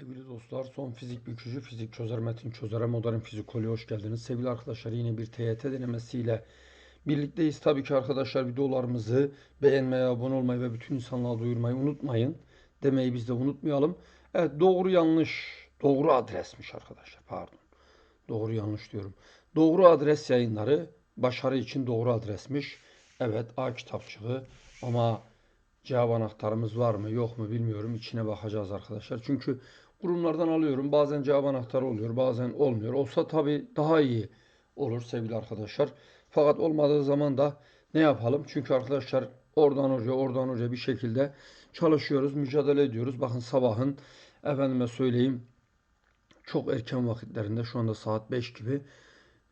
Sevgili dostlar, son fizik bükücü, fizik çözer, metin çözere, modern fizikoloji hoş geldiniz. Sevgili arkadaşlar yine bir TYT denemesiyle birlikteyiz. Tabii ki arkadaşlar videolarımızı beğenmeyi, abone olmayı ve bütün insanlığa duyurmayı unutmayın. Demeyi biz de unutmayalım. Evet doğru yanlış, doğru adresmiş arkadaşlar pardon. Doğru yanlış diyorum. Doğru adres yayınları başarı için doğru adresmiş. Evet A kitapçığı ama cevap anahtarımız var mı yok mu bilmiyorum. İçine bakacağız arkadaşlar. Çünkü kurumlardan alıyorum. Bazen cevap anahtarı oluyor bazen olmuyor. Olsa tabii daha iyi olur sevgili arkadaşlar. Fakat olmadığı zaman da ne yapalım? Çünkü arkadaşlar oradan oraya oradan oraya bir şekilde çalışıyoruz, mücadele ediyoruz. Bakın sabahın efendime söyleyeyim çok erken vakitlerinde şu anda saat 5 gibi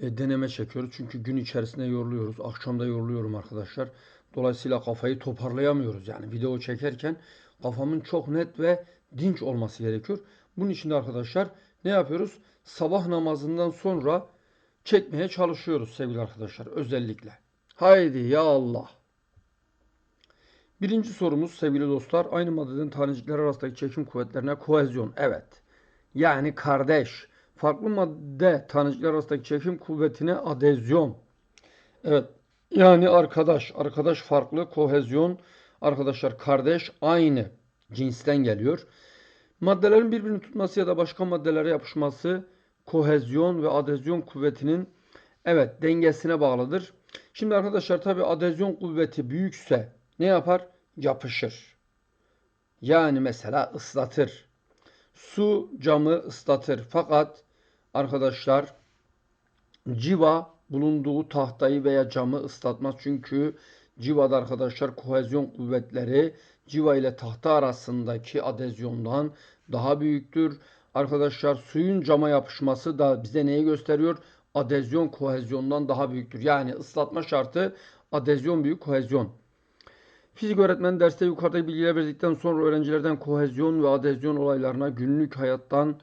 e, deneme çekiyoruz. Çünkü gün içerisinde yoruluyoruz. Akşamda yoruluyorum arkadaşlar. Dolayısıyla kafayı toparlayamıyoruz. Yani video çekerken kafamın çok net ve dinç olması gerekiyor. Bunun için de arkadaşlar ne yapıyoruz? Sabah namazından sonra çekmeye çalışıyoruz sevgili arkadaşlar özellikle. Haydi ya Allah. Birinci sorumuz sevgili dostlar. Aynı maddeden tanecikler arasındaki çekim kuvvetlerine kohezyon. Evet. Yani kardeş. Farklı madde tanecikler arasındaki çekim kuvvetine adezyon. Evet. Yani arkadaş. Arkadaş farklı. Kohezyon. Arkadaşlar kardeş aynı cinsten geliyor. Maddelerin birbirini tutması ya da başka maddelere yapışması kohezyon ve adezyon kuvvetinin evet dengesine bağlıdır. Şimdi arkadaşlar tabi adezyon kuvveti büyükse ne yapar? Yapışır. Yani mesela ıslatır. Su camı ıslatır. Fakat arkadaşlar civa bulunduğu tahtayı veya camı ıslatmaz. Çünkü civada arkadaşlar kohezyon kuvvetleri civa ile tahta arasındaki adezyondan daha büyüktür. Arkadaşlar suyun cama yapışması da bize neyi gösteriyor? Adezyon kohezyondan daha büyüktür. Yani ıslatma şartı adezyon büyük kohezyon. Fizik öğretmeni derste yukarıdaki bilgiler verdikten sonra öğrencilerden kohezyon ve adezyon olaylarına günlük hayattan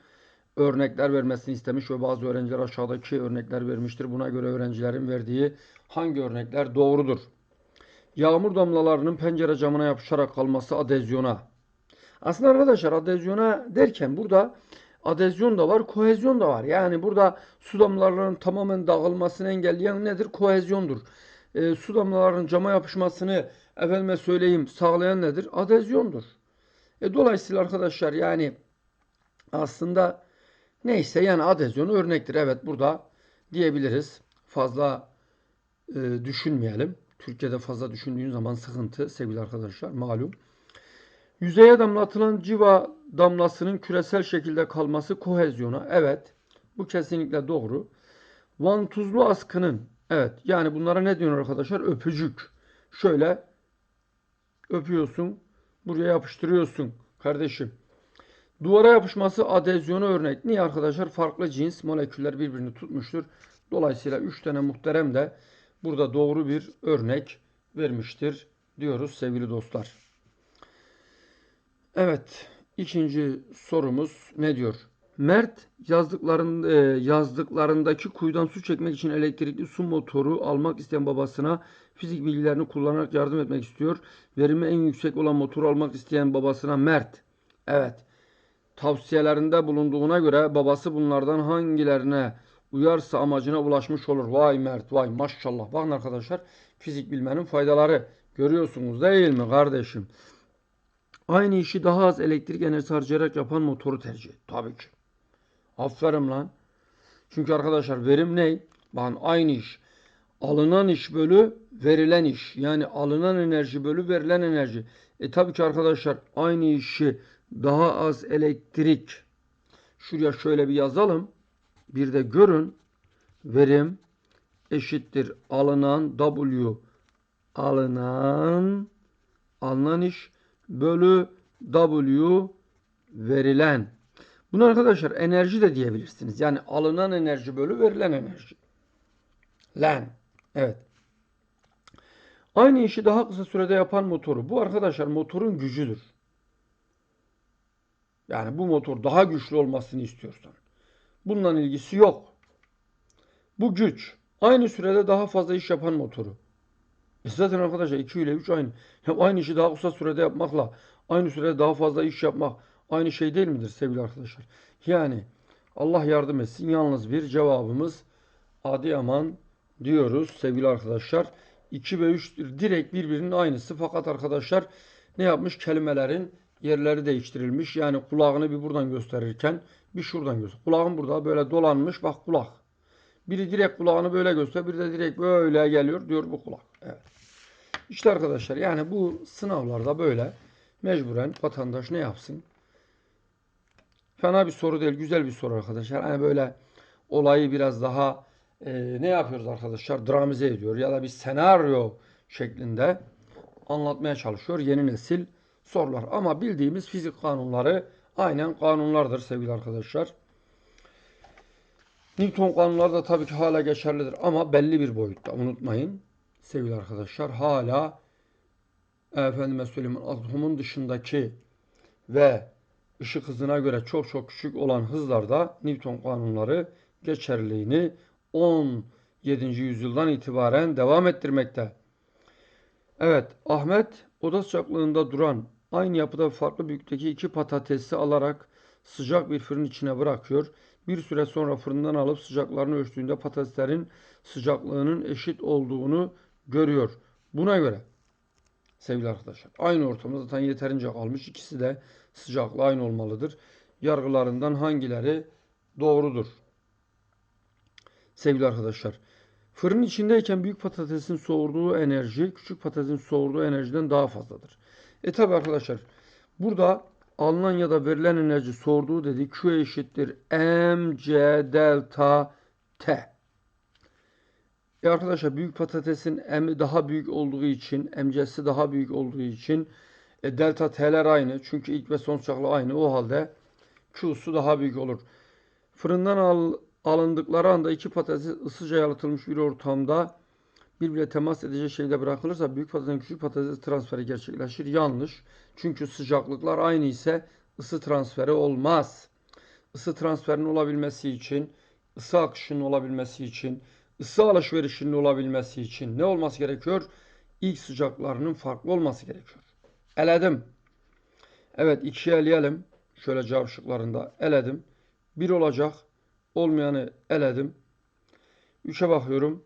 örnekler vermesini istemiş ve bazı öğrenciler aşağıdaki örnekler vermiştir. Buna göre öğrencilerin verdiği hangi örnekler doğrudur? Yağmur damlalarının pencere camına yapışarak kalması adezyona. Aslında arkadaşlar adezyona derken burada adezyon da var, kohezyon da var. Yani burada su damlalarının tamamen dağılmasını engelleyen nedir? Kohezyondur. E, su damlalarının cama yapışmasını efendime söyleyeyim sağlayan nedir? Adezyondur. E, dolayısıyla arkadaşlar yani aslında neyse yani adezyon örnektir. Evet burada diyebiliriz. Fazla e, düşünmeyelim. Türkiye'de fazla düşündüğün zaman sıkıntı sevgili arkadaşlar malum. Yüzeye damlatılan civa damlasının küresel şekilde kalması kohezyona. Evet. Bu kesinlikle doğru. Vantuzlu askının evet yani bunlara ne diyor arkadaşlar? Öpücük. Şöyle öpüyorsun. Buraya yapıştırıyorsun kardeşim. Duvara yapışması adezyona örnek. Niye arkadaşlar? Farklı cins moleküller birbirini tutmuştur. Dolayısıyla 3 tane muhterem de burada doğru bir örnek vermiştir diyoruz sevgili dostlar. Evet, ikinci sorumuz ne diyor? Mert yazdıkların, e, yazdıklarındaki kuyudan su çekmek için elektrikli su motoru almak isteyen babasına fizik bilgilerini kullanarak yardım etmek istiyor. Verimi en yüksek olan motoru almak isteyen babasına Mert. Evet. Tavsiyelerinde bulunduğuna göre babası bunlardan hangilerine uyarsa amacına ulaşmış olur. Vay Mert vay maşallah. Bakın arkadaşlar fizik bilmenin faydaları görüyorsunuz değil mi kardeşim? Aynı işi daha az elektrik enerjisi harcayarak yapan motoru tercih. Tabii ki. Aferin lan. Çünkü arkadaşlar verim ne? Bakın aynı iş. Alınan iş bölü verilen iş. Yani alınan enerji bölü verilen enerji. E tabii ki arkadaşlar aynı işi daha az elektrik. Şuraya şöyle bir yazalım. Bir de görün. Verim eşittir alınan W alınan alınan iş bölü W verilen. Bunu arkadaşlar enerji de diyebilirsiniz. Yani alınan enerji bölü verilen enerji. Len. Evet. Aynı işi daha kısa sürede yapan motoru. Bu arkadaşlar motorun gücüdür. Yani bu motor daha güçlü olmasını istiyorsan. Bununla ilgisi yok. Bu güç. Aynı sürede daha fazla iş yapan motoru. E zaten arkadaşlar 2 ile 3 aynı. Ya aynı işi daha kısa sürede yapmakla aynı sürede daha fazla iş yapmak aynı şey değil midir sevgili arkadaşlar? Yani Allah yardım etsin. Yalnız bir cevabımız Adıyaman diyoruz sevgili arkadaşlar. 2 ve 3 direkt birbirinin aynısı. Fakat arkadaşlar ne yapmış? Kelimelerin yerleri değiştirilmiş. Yani kulağını bir buradan gösterirken bir şuradan göster. Kulağın burada böyle dolanmış. Bak kulak. Biri direkt kulağını böyle göster. Biri de direkt böyle geliyor diyor bu kulak. Evet. İşte arkadaşlar yani bu sınavlarda böyle mecburen vatandaş ne yapsın? Fena bir soru değil, güzel bir soru arkadaşlar. Hani böyle olayı biraz daha e, ne yapıyoruz arkadaşlar? Dramatize ediyor ya da bir senaryo şeklinde anlatmaya çalışıyor yeni nesil sorular. Ama bildiğimiz fizik kanunları aynen kanunlardır sevgili arkadaşlar. Newton kanunları da tabii ki hala geçerlidir ama belli bir boyutta unutmayın sevgili arkadaşlar. Hala efendime söyleyeyim atomun dışındaki ve ışık hızına göre çok çok küçük olan hızlarda Newton kanunları geçerliliğini 17. yüzyıldan itibaren devam ettirmekte. Evet, Ahmet oda sıcaklığında duran aynı yapıda farklı büyüklükteki iki patatesi alarak sıcak bir fırın içine bırakıyor. Bir süre sonra fırından alıp sıcaklarını ölçtüğünde patateslerin sıcaklığının eşit olduğunu görüyor. Buna göre sevgili arkadaşlar aynı ortamda zaten yeterince kalmış. İkisi de sıcaklığı aynı olmalıdır. Yargılarından hangileri doğrudur? Sevgili arkadaşlar, fırın içindeyken büyük patatesin soğurduğu enerji küçük patatesin soğurduğu enerjiden daha fazladır. E tabi arkadaşlar burada alınan ya da verilen enerji soğurduğu dediği Q eşittir mc delta t. E arkadaşlar büyük patatesin m daha büyük olduğu için mc'si daha büyük olduğu için e, delta t'ler aynı. Çünkü ilk ve son sıcaklığı aynı. O halde Q'su daha büyük olur. Fırından al, alındıkları anda iki patates ısıca yalıtılmış bir ortamda birbirine temas edecek şekilde bırakılırsa büyük patatesin küçük patates transferi gerçekleşir. Yanlış. Çünkü sıcaklıklar aynı ise ısı transferi olmaz. Isı transferinin olabilmesi için, ısı akışının olabilmesi için, ısı alışverişinin olabilmesi için ne olması gerekiyor? İlk sıcaklarının farklı olması gerekiyor. Eledim. Evet ikiye eleyelim. Şöyle cevap şıklarında eledim. Bir olacak. Olmayanı eledim. Üçe bakıyorum.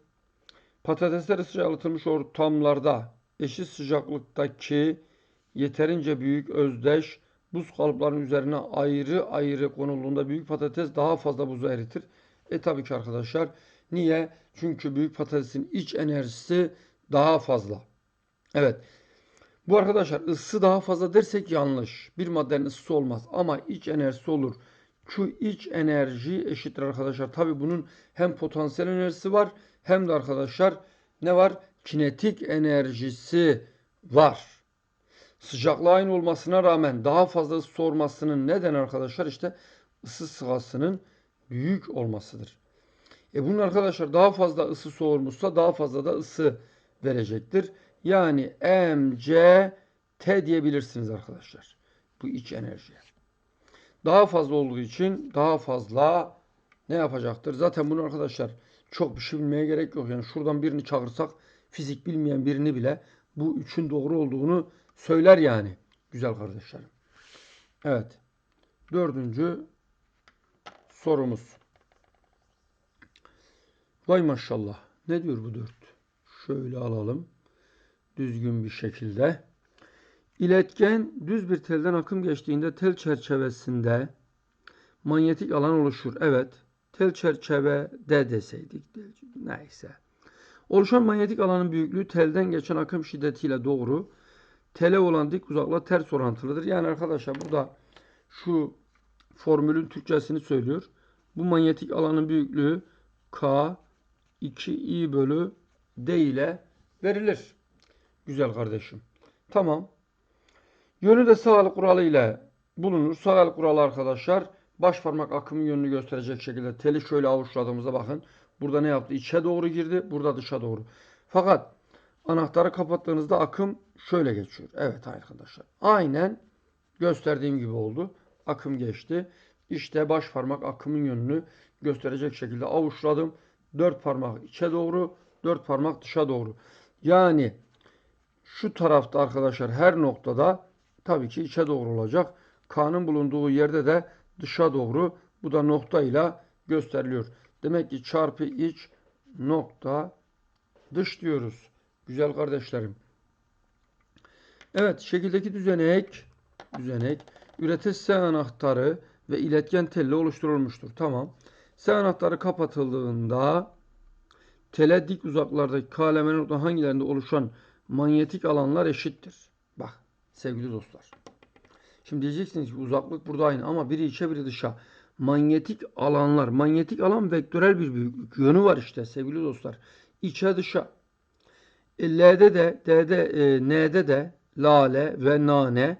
Patatesler ısıca yalıtılmış ortamlarda eşit sıcaklıktaki yeterince büyük özdeş buz kalıplarının üzerine ayrı ayrı konulduğunda büyük patates daha fazla buzu eritir. E tabii ki arkadaşlar. Niye? Çünkü büyük patatesin iç enerjisi daha fazla. Evet. Bu arkadaşlar ısı daha fazla dersek yanlış. Bir maddenin ısısı olmaz ama iç enerjisi olur. Şu iç enerji eşittir arkadaşlar. Tabi bunun hem potansiyel enerjisi var hem de arkadaşlar ne var? Kinetik enerjisi var. Sıcaklığı aynı olmasına rağmen daha fazla ısı olmasının neden arkadaşlar? işte ısı sırasının büyük olmasıdır. E bunun arkadaşlar daha fazla ısı soğurmuşsa daha fazla da ısı verecektir. Yani mc t diyebilirsiniz arkadaşlar. Bu iç enerji. Daha fazla olduğu için daha fazla ne yapacaktır? Zaten bunu arkadaşlar çok bir şey bilmeye gerek yok. Yani şuradan birini çağırsak fizik bilmeyen birini bile bu üçün doğru olduğunu söyler yani. Güzel kardeşlerim. Evet. Dördüncü sorumuz. Vay maşallah. Ne diyor bu dört? Şöyle alalım. Düzgün bir şekilde. İletken düz bir telden akım geçtiğinde tel çerçevesinde manyetik alan oluşur. Evet. Tel çerçevede deseydik. Neyse. Oluşan manyetik alanın büyüklüğü telden geçen akım şiddetiyle doğru. Tele olan dik uzakla ters orantılıdır. Yani arkadaşlar burada şu formülün Türkçesini söylüyor. Bu manyetik alanın büyüklüğü K 2i bölü D ile verilir. Güzel kardeşim. Tamam. Yönü de sağ kuralı ile bulunur. Sağ kuralı arkadaşlar baş parmak akımın yönünü gösterecek şekilde teli şöyle avuçladığımızda bakın. Burada ne yaptı? İçe doğru girdi. Burada dışa doğru. Fakat anahtarı kapattığınızda akım şöyle geçiyor. Evet arkadaşlar. Aynen gösterdiğim gibi oldu. Akım geçti. İşte baş parmak akımın yönünü gösterecek şekilde avuçladım. Dört parmak içe doğru, dört parmak dışa doğru. Yani şu tarafta arkadaşlar her noktada tabii ki içe doğru olacak. K'nın bulunduğu yerde de dışa doğru bu da nokta ile gösteriliyor. Demek ki çarpı iç nokta dış diyoruz. Güzel kardeşlerim. Evet şekildeki düzenek düzenek üretici S anahtarı ve iletken telle oluşturulmuştur. Tamam. S anahtarı kapatıldığında tele dik uzaklardaki K elemanı hangilerinde oluşan manyetik alanlar eşittir. Bak sevgili dostlar. Şimdi diyeceksiniz ki uzaklık burada aynı ama biri içe biri dışa. Manyetik alanlar. Manyetik alan vektörel bir büyüklük. Yönü var işte sevgili dostlar. İçe dışa. E, L'de de, D'de, e, N'de de lale ve nane.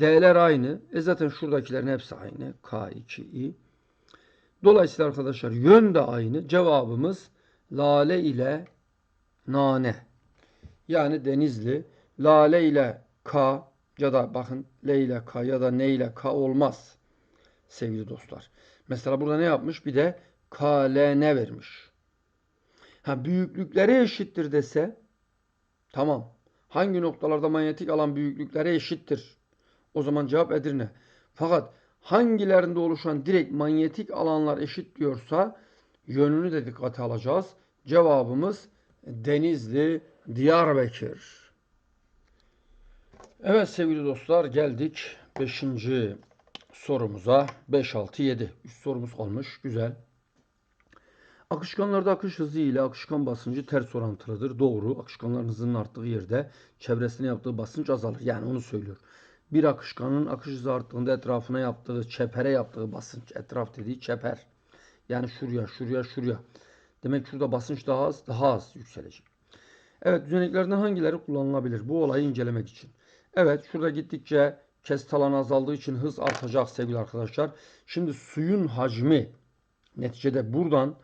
D'ler aynı. E zaten şuradakilerin hepsi aynı. K2i. Dolayısıyla arkadaşlar yön de aynı. Cevabımız lale ile nane. Yani denizli. Lale ile K ya da bakın L ile K ya da N ile K olmaz. Sevgili dostlar. Mesela burada ne yapmış? Bir de KLN vermiş. Ha büyüklükleri eşittir dese tamam. Hangi noktalarda manyetik alan büyüklükleri eşittir? O zaman cevap Edirne. Fakat hangilerinde oluşan direkt manyetik alanlar eşit diyorsa yönünü de dikkate alacağız. Cevabımız Denizli, Diyarbakır. Evet sevgili dostlar geldik 5. sorumuza. 5, 6, 7. 3 sorumuz kalmış. Güzel. Akışkanlarda akış hızı ile akışkan basıncı ters orantılıdır. Doğru. Akışkanların hızının arttığı yerde çevresine yaptığı basınç azalır. Yani onu söylüyor. Bir akışkanın akış hızı arttığında etrafına yaptığı, çepere yaptığı basınç. Etraf dediği çeper. Yani şuraya, şuraya, şuraya. Demek şurada basınç daha az, daha az yükselecek. Evet düzeneklerden hangileri kullanılabilir bu olayı incelemek için? Evet şurada gittikçe kesit alanı azaldığı için hız artacak sevgili arkadaşlar. Şimdi suyun hacmi neticede buradan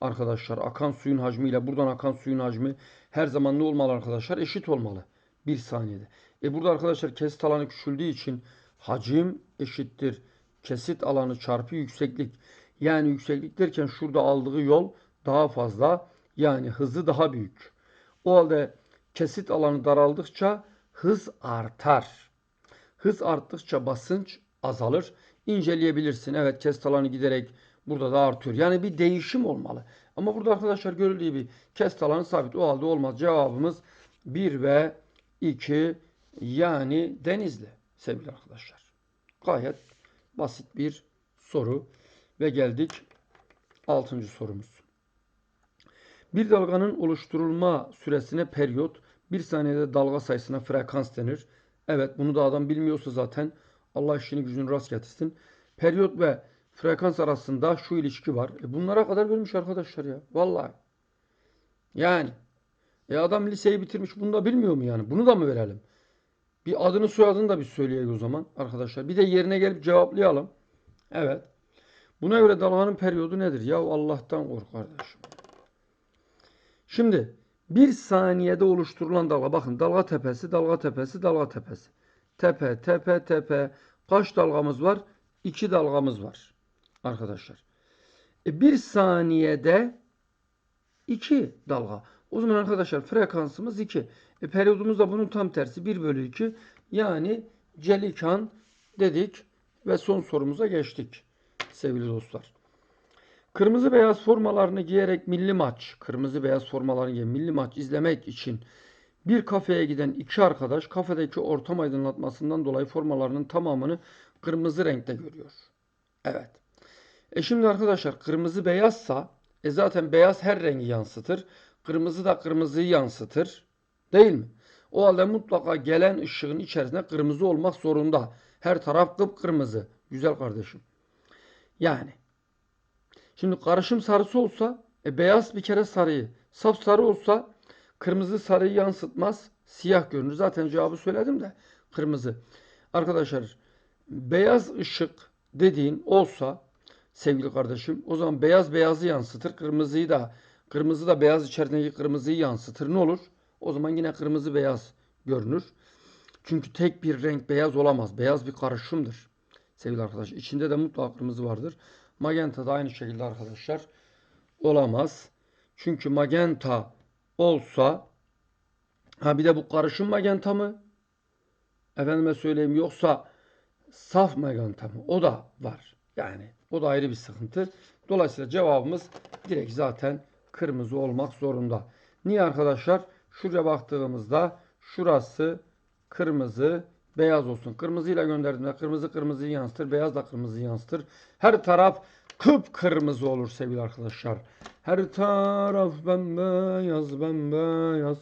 arkadaşlar akan suyun hacmi ile buradan akan suyun hacmi her zaman ne olmalı arkadaşlar? Eşit olmalı. Bir saniyede. E burada arkadaşlar kesit alanı küçüldüğü için hacim eşittir. Kesit alanı çarpı yükseklik. Yani yükseklik derken şurada aldığı yol daha fazla. Yani hızı daha büyük. O halde kesit alanı daraldıkça hız artar. Hız arttıkça basınç azalır. İnceleyebilirsin. Evet kesit alanı giderek burada da artıyor. Yani bir değişim olmalı. Ama burada arkadaşlar görüldüğü gibi kesit alanı sabit. O halde olmaz. Cevabımız 1 ve 2 yani Denizli sevgili arkadaşlar. Gayet basit bir soru. Ve geldik 6. sorumuz. Bir dalganın oluşturulma süresine periyot, bir saniyede dalga sayısına frekans denir. Evet bunu da adam bilmiyorsa zaten Allah işini gücünü rast getirsin. Periyot ve frekans arasında şu ilişki var. E bunlara kadar vermiş arkadaşlar ya. Vallahi. Yani. E adam liseyi bitirmiş bunu da bilmiyor mu yani? Bunu da mı verelim? Bir adını soyadını da bir söyleyelim o zaman arkadaşlar. Bir de yerine gelip cevaplayalım. Evet. Buna göre dalganın periyodu nedir? Ya Allah'tan kork kardeşim. Şimdi bir saniyede oluşturulan dalga. Bakın dalga tepesi, dalga tepesi, dalga tepesi. Tepe, tepe, tepe. Kaç dalgamız var? İki dalgamız var. Arkadaşlar. E bir saniyede iki dalga. O zaman arkadaşlar frekansımız 2. E periyodumuz da bunun tam tersi 1 bölü 2. Yani celikan dedik ve son sorumuza geçtik sevgili dostlar. Kırmızı beyaz formalarını giyerek milli maç, kırmızı beyaz formalarını giyerek milli maç izlemek için bir kafeye giden iki arkadaş kafedeki ortam aydınlatmasından dolayı formalarının tamamını kırmızı renkte görüyor. Evet. E şimdi arkadaşlar kırmızı beyazsa e zaten beyaz her rengi yansıtır. Kırmızı da kırmızıyı yansıtır. Değil mi? O halde mutlaka gelen ışığın içerisinde kırmızı olmak zorunda. Her taraf kıpkırmızı. Güzel kardeşim. Yani. Şimdi karışım sarısı olsa e, beyaz bir kere sarıyı. Saf sarı olsa kırmızı sarıyı yansıtmaz. Siyah görünür. Zaten cevabı söyledim de. Kırmızı. Arkadaşlar beyaz ışık dediğin olsa sevgili kardeşim o zaman beyaz beyazı yansıtır. Kırmızıyı da kırmızı da beyaz içerisindeki kırmızıyı yansıtır. Ne olur? O zaman yine kırmızı beyaz görünür. Çünkü tek bir renk beyaz olamaz. Beyaz bir karışımdır. Sevgili arkadaşlar. İçinde de mutlaka kırmızı vardır. Magenta da aynı şekilde arkadaşlar olamaz. Çünkü magenta olsa ha bir de bu karışım magenta mı? Efendime söyleyeyim yoksa saf megantemi. O da var. Yani o da ayrı bir sıkıntı. Dolayısıyla cevabımız direkt zaten kırmızı olmak zorunda. Niye arkadaşlar? Şuraya baktığımızda şurası kırmızı, beyaz olsun. Kırmızıyla gönderdiğimde kırmızı kırmızıyı yansıtır, beyaz da kırmızıyı yansıtır. Her taraf kıpkırmızı olur sevgili arkadaşlar. Her taraf bembeyaz, bembeyaz.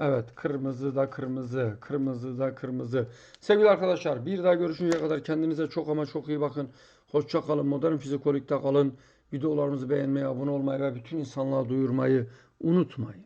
Evet, kırmızı da kırmızı, kırmızı da kırmızı. Sevgili arkadaşlar, bir daha görüşünceye kadar kendinize çok ama çok iyi bakın. Hoşça kalın, modern fizikolikte kalın. Videolarımızı beğenmeyi, abone olmayı ve bütün insanlığa duyurmayı unutmayın.